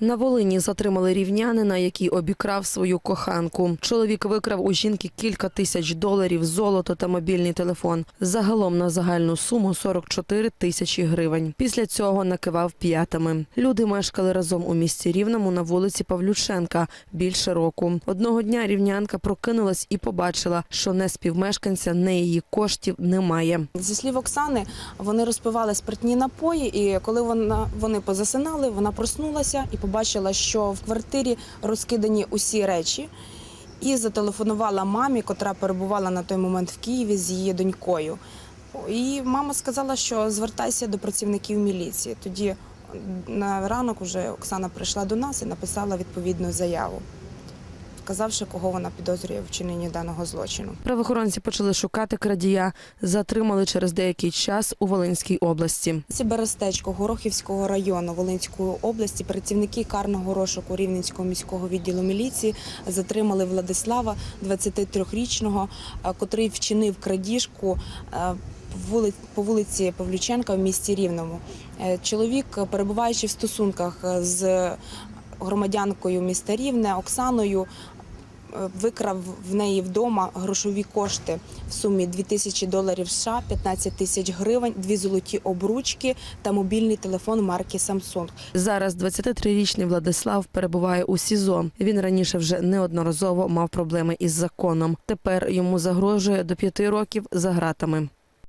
На Волині затримали рівнянина, який обікрав свою коханку. Чоловік викрав у жінки кілька тисяч доларів, золото та мобільний телефон. Загалом на загальну суму 44 тисячі гривень. Після цього накивав п'ятами. Люди мешкали разом у місті Рівному на вулиці Павлюченка більше року. Одного дня рівнянка прокинулась і побачила, що не співмешканця, не її коштів немає. Зі слів Оксани, вони розпивали спиртні напої, і коли вона вони позасинали, вона проснулася і побачила, що в квартирі розкидані усі речі. І зателефонувала мамі, котра перебувала на той момент в Києві з її донькою. І мама сказала, що звертайся до працівників міліції. Тоді на ранок уже Оксана прийшла до нас і написала відповідну заяву, вказавши, кого вона підозрює в вчиненні даного злочину. Правоохоронці почали шукати крадія, затримали через деякий час у Волинській області. Це Берестечко Горохівського району Волинської області. Працівники карного розшуку Рівненського міського відділу міліції затримали Владислава, 23-річного, е, котрий вчинив крадіжку е, по вулиці Павлюченка в місті Рівному. Е, Чоловік, перебуваючи в стосунках з громадянкою міста Рівне Оксаною, викрав в неї вдома грошові кошти в сумі 2000 доларів США, 15 тисяч гривень, дві золоті обручки та мобільний телефон марки Samsung. Зараз 23-річний Владислав перебуває у СІЗО. Він раніше вже неодноразово мав проблеми із законом. Тепер йому загрожує до п'яти років за ґратами.